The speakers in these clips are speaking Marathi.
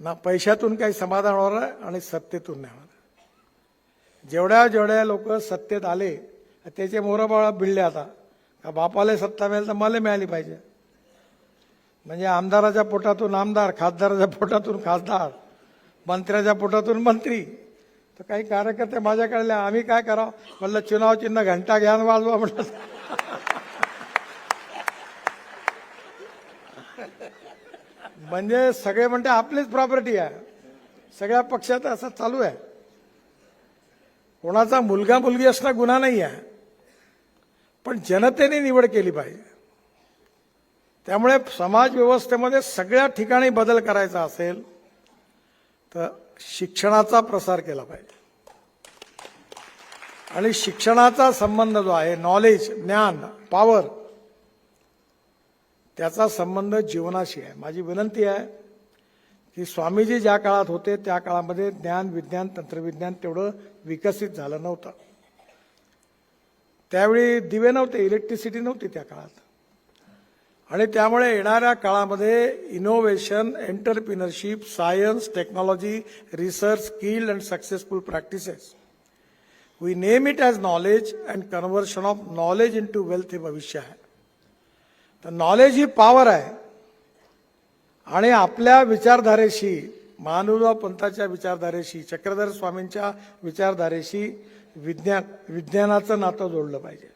ना पैशातून काही समाधान होणार आणि सत्तेतून नाही होणार. जेवढ्या जेवढ्या लोक सत्तेत आले त्याचे मोरबाळा भिडले आता. का बापाला सत्ता मिळेल तर मला मिळाली पाहिजे. म्हणजे आमदाराच्या पोटातून आमदार खासदाराच्या पोटातून खासदार मंत्र्याच्या पोटातून मंत्री. तर काही कार्यकर्ते माझ्याकडल्या आम्ही काय करावं? म्हणलं चुनाव चिन्ह घंटा घ्या वाजवा म्हटलं म्हणजे सगळे म्हणते आपलीच प्रॉपर्टी आहे. सगळ्या पक्षात असं चालू आहे. कोणाचा मुलगा मुलगी असणं गुन्हा नाही आहे. पण जनतेने निवड केली पाहिजे. त्यामुळे समाज व्यवस्थेमध्ये सगळ्या ठिकाणी बदल करायचा असेल तर शिक्षणाचा प्रसार केला पाहिजे. आणि शिक्षणाचा संबंध जो आहे नॉलेज ज्ञान पॉवर त्याचा संबंध जीवनाशी आहे. माझी विनंती आहे की स्वामीजी ज्या काळात होते त्या काळामध्ये ज्ञान विज्ञान तंत्रविज्ञान तेवढं विकसित झालं नव्हतं. त्यावेळी दिवे नव्हते इलेक्ट्रिसिटी नव्हती त्या काळात. आणि त्यामुळे येणाऱ्या काळामध्ये innovation entrepreneurship science technology research skilled and successful practices we name it as knowledge and conversion of knowledge into wealth हे भविष्य आहे तर नॉलेज ही पॉवर आहे. आणि आपल्या विचारधारेशी महानुभाव पंथाच्या विचारधारेशी चक्रधर स्वामींच्या विचारधारेशी विज्ञान विज्ञानाचं नातं जोडलं पाहिजे.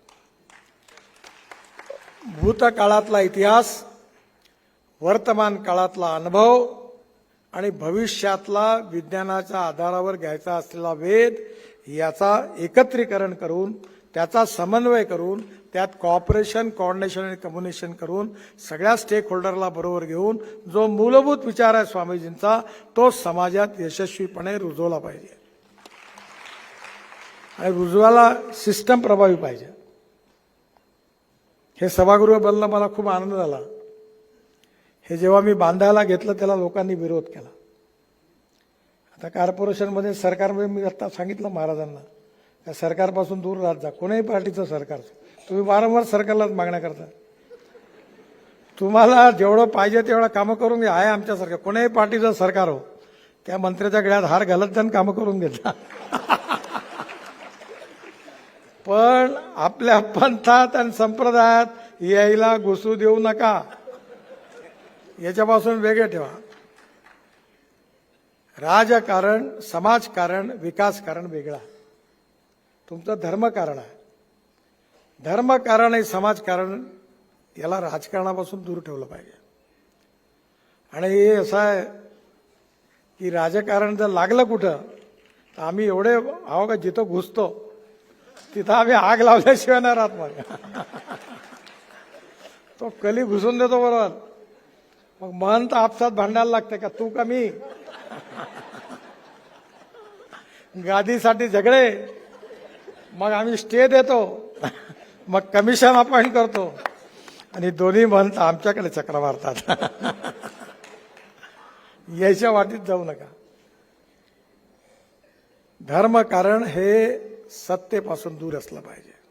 भूतकाळातला इतिहास वर्तमान काळातला अनुभव आणि भविष्यातला विज्ञानाच्या आधारावर घ्यायचा असलेला वेध याचा एकत्रीकरण करून त्याचा समन्वय करून त्यात कॉपरेशन कॉर्डिनेशन आणि कम्युनिकेशन करून सगळ्या स्टेक होल्डरला बरोबर घेऊन जो मूलभूत विचार आहे स्वामीजींचा तो समाजात यशस्वीपणे रुजवला पाहिजे. आणि रुजवायला सिस्टम प्रभावी पाहिजे. हे सभागृह बनलं मला खूप आनंद झाला. हे जेव्हा मी बांधायला घेतलं त्याला लोकांनी विरोध केला. आता कॉर्पोरेशनमध्ये सरकारमध्ये मी आत्ता सांगितलं महाराजांना. या सरकारपासून दूर राहत जा. कोणाही पार्टीचं सरकार. तुम्ही वारंवार सरकारलाच मागण्या करता. तुम्हाला जेवढं पाहिजे तेवढं कामं करून घ्या. आहे आमच्यासारखं. कोणाही पार्टीचं सरकार हो. त्या मंत्र्याच्या गळ्यात हार घालत जाऊन कामं करून घेता पण आपल्या पंथात आणि संप्रदायात यायला घुसू देऊ नका. याच्यापासून वेगळे ठेवा. राजकारण समाजकारण विकासकारण वेगळा. तुमचं धर्मकारण आहे. धर्मकारण आणि समाजकारण याला राजकारणापासून दूर ठेवलं पाहिजे. आणि हे असं आहे की राजकारण जर लागलं कुठं तर आम्ही एवढे आहो का जिथं घुसतो तिथं आम्ही आग लावल्याशिवाय नाही राहत मग. तो कली घुसून देतो बरोबर. मग महंत आपसात भांडायला लागते का तू का मी? गादीसाठी झगडे. मग आम्ही स्टे देतो. मग कमिशन अपॉइंट करतो. आणि दोन्ही म्हणत आमच्याकडे चक्र मारतात. यायच्या वाटीत जाऊ नका. धर्म कारण हे सत्तेपासून दूर असलं पाहिजे.